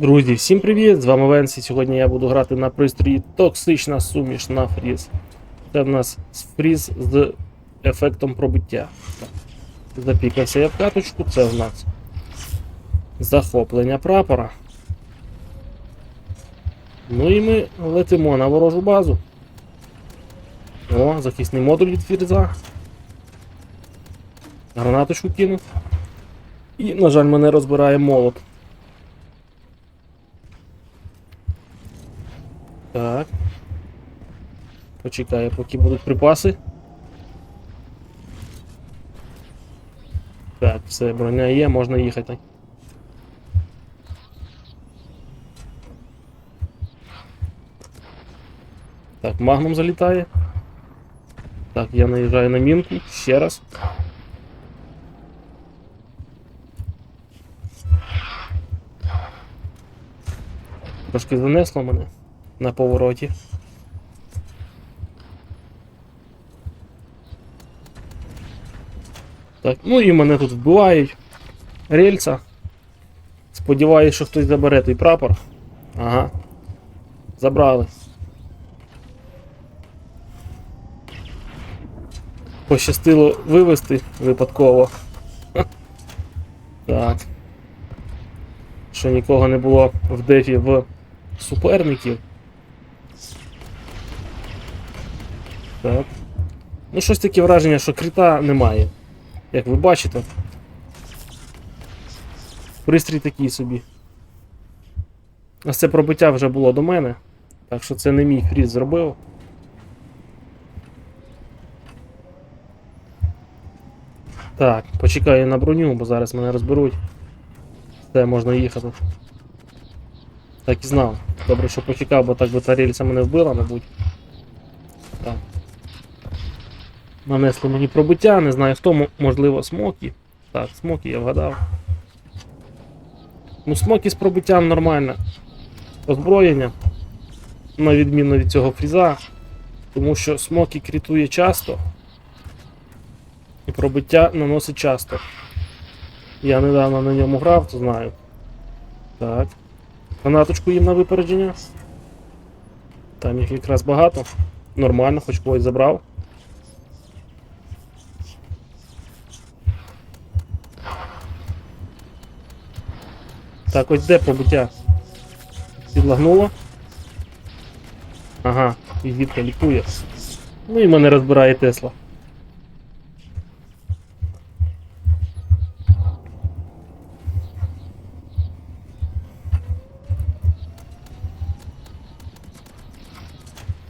Друзі, всім привіт! З вами Венсі. Сьогодні я буду грати на пристрої токсична суміш на фріз. Це в нас фріз з ефектом пробиття. Запікався я в каточку, це в нас захоплення прапора. Ну і ми летимо на ворожу базу. О, захисний модуль від фріза. Гранаточку кинув. І, на жаль, мене розбирає молот. Так. Почекаю, поки будуть припаси. Так, все, броня є, можна їхати. Так, магнум залітає. Так, я наїжджаю на мінку ще раз. Трошки занесло мене на повороті. Так, ну і мене тут вбивають. Рельса. Сподіваюсь, що хтось забере той прапор. Ага. Забрали. Пощастило вивезти випадково. Так. Що нікого не було в дефі в суперників. Так. Ну, щось таке враження, що крита немає. Як ви бачите. Пристрій такий собі. Ось це пробиття вже було до мене. Так що це не мій фріз зробив. Так, почекаю на броню, бо зараз мене розберуть. Все, можна їхати. Так і знав. Добре, що почекав, бо так би та рельса мене вбила, мабуть. Так. Нанесли мені пробиття, не знаю хто, можливо, смокі. Так, смокі я вгадав. Ну, смокі з пробиттям нормально. Озброєння. На відміну від цього фріза. Тому що смокі крітує часто. І пробиття наносить часто. Я недавно на ньому грав, то знаю. Так. Гранаточку їм на випередження. Там їх якраз багато. Нормально, хоч когось забрав. Так, ось де пробиття? Підлагнуло. Ага, і звідки лікує. Ну і мене розбирає Тесла.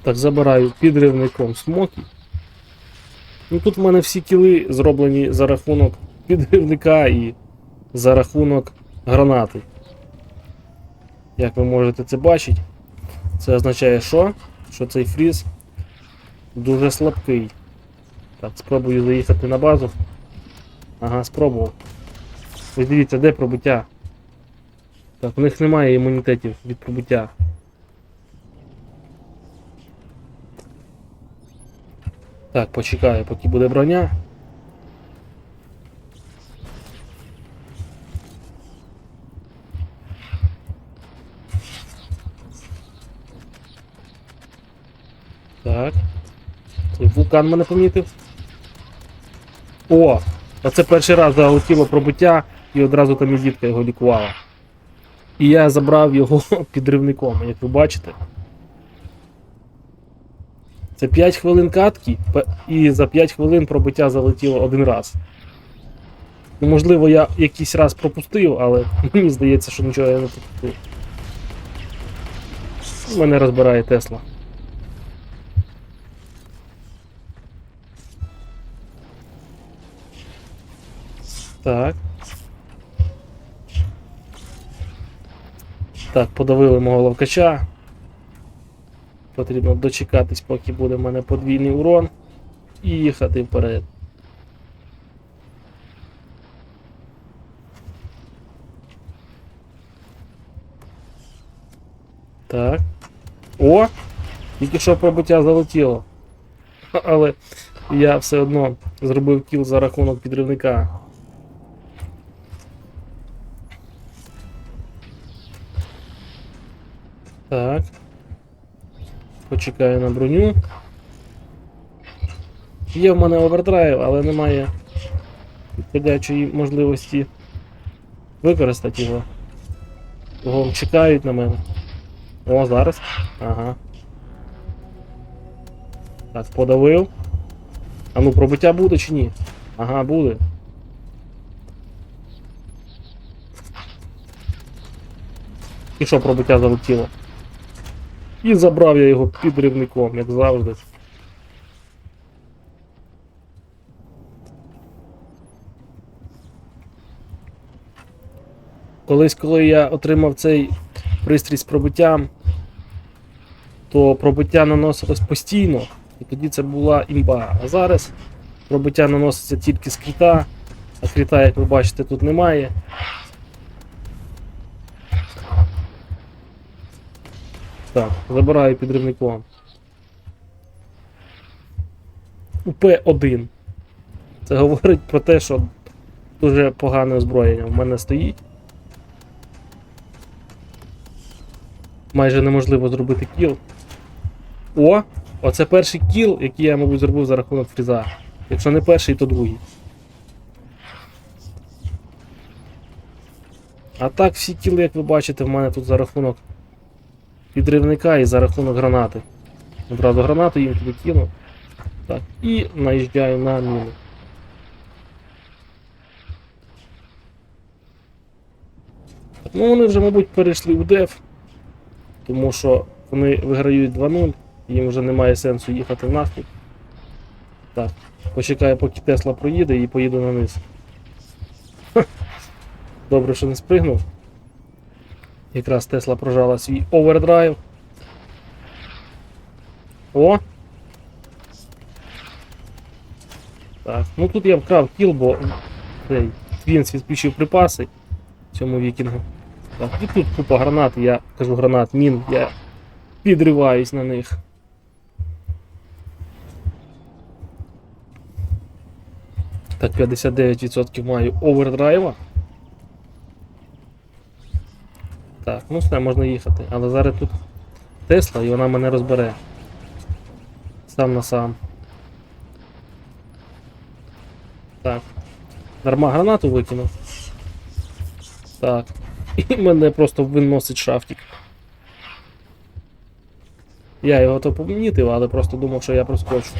Так, забираю підривником смокі. Ну тут в мене всі кіли зроблені за рахунок підривника і за рахунок гранати. Як ви можете це бачити, це означає що? Що цей фріз дуже слабкий. Так, спробую заїхати на базу. Ага, спробував. Ось дивіться, де пробиття. Так, у них немає імунітетів від пробиття. Так, почекаю, поки буде броня. Так. Цей вулкан мене помітив. О! Оце перший раз залетіло пробиття і одразу там і дітка його лікувала. І я забрав його підривником, як ви бачите. Це 5 хвилин катки, і за 5 хвилин пробиття залетіло один раз. Ну, можливо, я якийсь раз пропустив, але мені здається, що нічого я не пропустив. Мене розбирає Тесла. Так. Так, подавили мого ловкача. Потрібно дочекатись, поки буде в мене подвійний урон. І їхати вперед. Так. О! Тільки що пробиття залетіло. Але я все одно зробив кіл за рахунок підривника. Так. Почекаю на броню. Є в мене овердрайв, але немає підходячої можливості використати його. Того чекають на мене. О, зараз. Ага. Так, подавив. А ну, пробиття буде чи ні? Ага, буде. І що пробиття залетіло? І забрав я його підривником, як завжди. Колись, коли я отримав цей пристрій з пробиттям, то пробиття наносилось постійно, і тоді це була імба. А зараз пробиття наноситься тільки з кріта, а кріта, як ви бачите, тут немає. Так, забираю підривником. УП-1. Це говорить про те, що дуже погане озброєння в мене стоїть. Майже неможливо зробити кіл. О! Оце перший кіл, який я, мабуть, зробив за рахунок фріза. Якщо не перший, то другий. А так, всі кіли, як ви бачите, в мене тут за рахунок підривника і за рахунок гранати. Одразу гранату їм туди кину. Так, і наїжджаю на міну. Так, ну вони вже, мабуть, перейшли в деф, тому що вони виграють 2-0, їм вже немає сенсу їхати в. Так, почекаю, поки Тесла проїде і поїду на низ. Добре, що не спригнув. Якраз Тесла прожала свій овердрайв. О! Так, ну тут я вкрав кіл, бо цей Твінс відключив припаси цьому вікінгу. Так, і тут купа гранат, я кажу гранат, мін, я підриваюсь на них. Так, 59% маю овердрайва. Так, ну все, можна їхати. Але зараз тут Тесла і вона мене розбере. Сам на сам. Так. Дарма гранату викинув. Так. І мене просто виносить шафтик. Я його то помітив, але просто думав, що я проскочу.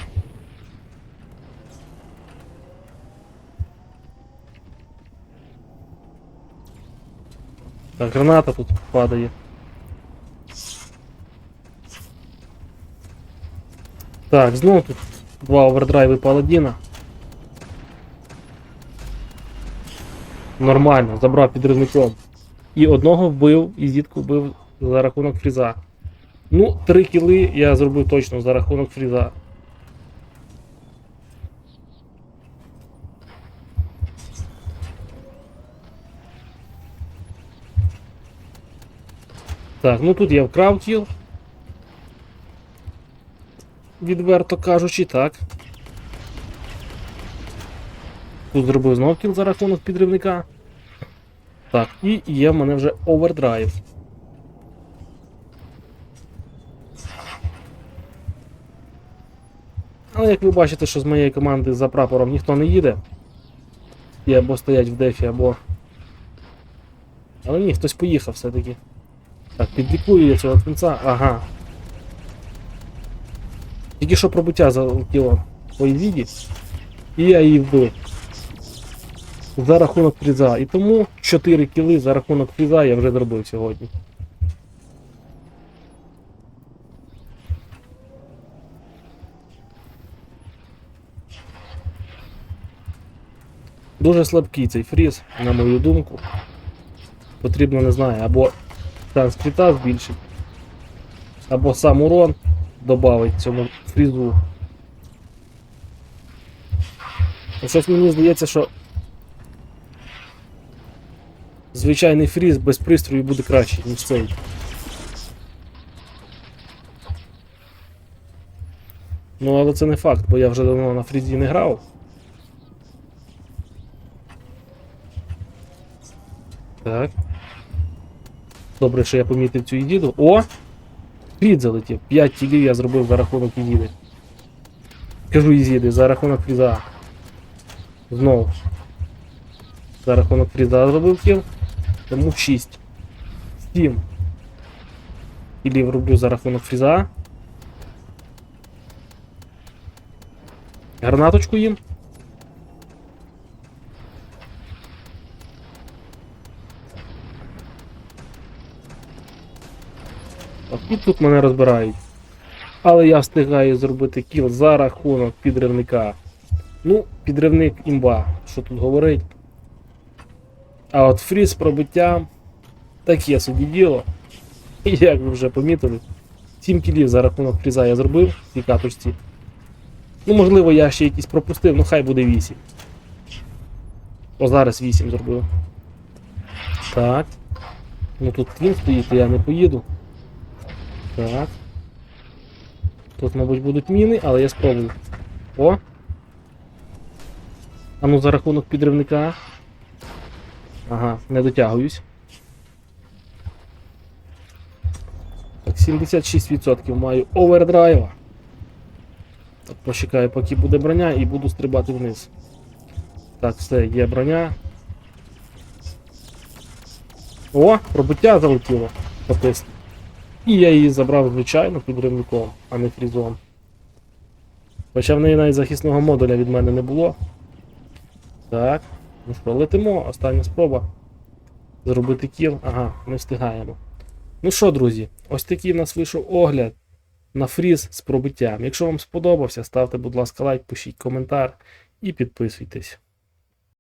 Так, граната тут падає. Так, знову тут два овердрайви паладіна. Нормально, забрав підривником. І одного вбив, і зітку вбив за рахунок фріза. Ну, три кіли я зробив точно за рахунок фріза. Так, ну тут я вкрав кіл. Відверто кажучи, так. Тут зробив знов кіл за рахунок підривника. Так, і є в мене вже овердрайв. Але як ви бачите, що з моєї команди за прапором ніхто не їде. І або стоять в дефі, або. Але ні, хтось поїхав все-таки. Так, підлікую я цього кінця. Ага. Тільки що пробуття залетіло по Івіді, і я її вбив. За рахунок фріза. І тому 4 кіли за рахунок фріза я вже зробив сьогодні. Дуже слабкий цей фріз, на мою думку. Потрібно, не знаю, або транскрита збільшить, або сам урон додавить цьому фрізу. Щось мені здається, що звичайний фріз без пристрою буде краще, ніж цей. Ну, але це не факт, бо я вже давно на фрізі не грав. Так. Добре, що я помітив цю ідіду. О! Фрід залетів. 5 кілів я зробив за рахунок Ізіди. Кажу Ізіди, за рахунок Фріза. Знову. За рахунок Фріза зробив кіл. Тому 6. 7. Кілів роблю за рахунок Фріза. Гранаточку їм. І тут мене розбирають. Але я встигаю зробити кіл за рахунок підривника. Ну, підривник імба, що тут говорить. А от фріз з пробиттям таке собі діло. Як ви вже помітили, 7 кілів за рахунок фріза я зробив в цій каточці. Ну, можливо, я ще якісь пропустив, ну хай буде 8. О, зараз 8 зробив. Так. Ну тут він стоїть, то я не поїду. Так. Тут, мабуть, будуть міни, але я спробую. О! А ну за рахунок підривника. Ага, не дотягуюсь. Так, 76% маю овердрайва. Так, почекаю, поки буде броня, і буду стрибати вниз. Так, все, є броня. О, пробиття залетіло. Капець. І я її забрав, звичайно, підривником, а не фрізом. Хоча в неї навіть захисного модуля від мене не було. Так. Ну що, летимо, остання спроба. Зробити кіл. Ага, не встигаємо. Ну що, друзі, ось такий в нас вийшов огляд на фріз з пробиттям. Якщо вам сподобався, ставте, будь ласка, лайк, пишіть коментар і підписуйтесь.